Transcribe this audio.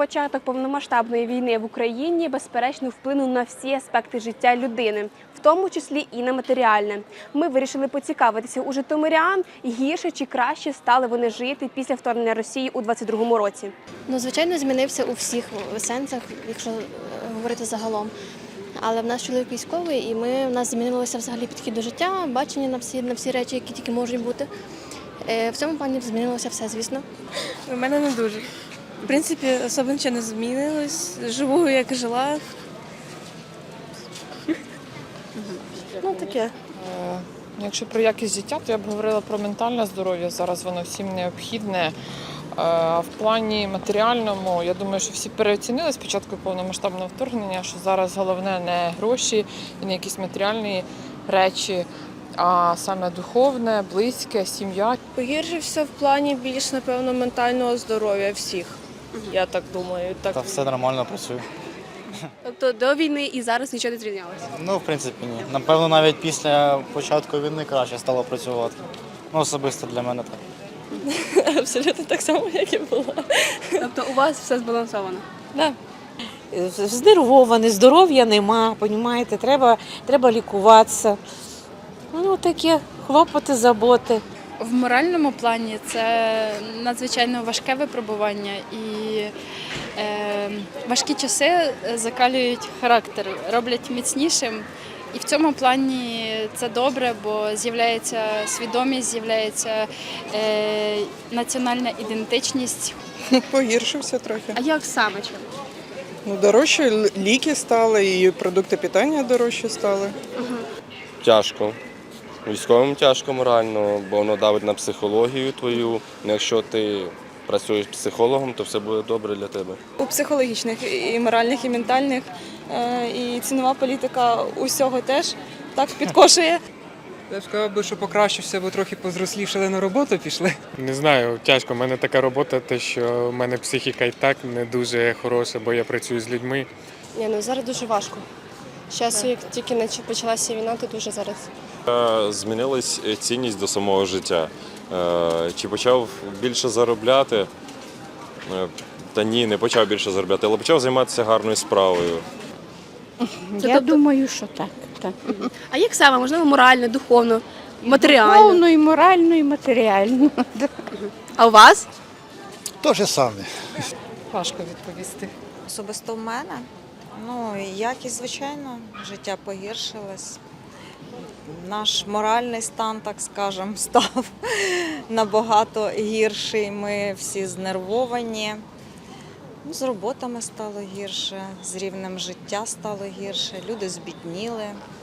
Початок повномасштабної війни в Україні безперечно вплинув на всі аспекти життя людини, в тому числі і на матеріальне. Ми вирішили поцікавитися у житомирян, гірше чи краще стали вони жити після вторгнення Росії у 22-му році. Ну, звичайно, змінився у всіх сенсах, якщо е, говорити загалом. Але в нас чоловік військовий, і ми, в нас змінилося взагалі підхід до життя, бачення на всі, на всі речі, які тільки можуть бути. Е, В цьому плані змінилося все, звісно. У мене не дуже. В принципі, особо нічого не змінилось. Живу як жила. Ну таке. Е, Якщо про якість життя, то я б говорила про ментальне здоров'я. Зараз воно всім необхідне. Е, А в плані матеріальному, я думаю, що всі переоцінили спочатку повномасштабного вторгнення, що зараз головне не гроші і не якісь матеріальні речі, а саме духовне, близьке, сім'я. Погіршився в плані більш, напевно, ментального здоров'я всіх. Я так думаю. Так. Та все нормально працює. Тобто до війни і зараз нічого не зрівнялося. Ну, в принципі, ні. Напевно, навіть після початку війни краще стало працювати. Ну, особисто для мене так. Абсолютно так само, як і було. Тобто у вас все збалансовано. Да. знервований, здоров'я нема, понімаєте, треба, треба лікуватися. Ну, таке хлопоти, заботи. В моральному плані це надзвичайно важке випробування і е, важкі часи закалюють характер, роблять міцнішим. І в цьому плані це добре, бо з'являється свідомість, з'являється е, національна ідентичність. Погіршився трохи. А як саме чим? Ну, дорожче ліки стали, і продукти питання дорожчі стали. Тяжко. Військовим тяжко морально, бо воно давить на психологію твою. Ну, Якщо ти працюєш психологом, то все буде добре для тебе. У психологічних, і моральних, і ментальних. Е, І цінова політика усього теж так підкошує. Я б сказав би, що покращився, бо трохи позрослішали на роботу пішли. Не знаю, тяжко. У мене така робота, те, що в мене психіка і так не дуже хороша, бо я працюю з людьми. Ні, ну зараз дуже важко. Зараз, як тільки почалася війна, то дуже зараз. Змінилась цінність до самого життя. Е, Чи почав більше заробляти? Е, Та ні, не почав більше заробляти, але почав займатися гарною справою. Це Я тобто- думаю, що так. так. А як саме? Можливо, морально, духовно, матеріально. Духовно, і морально, і матеріально. А у вас? То же саме. Важко відповісти. Особисто в мене, ну, якість, звичайно, життя погіршилось. Наш моральний стан, так скажемо, став набагато гірший. Ми всі знервовані. Ну, З роботами стало гірше, з рівнем життя стало гірше, люди збідніли.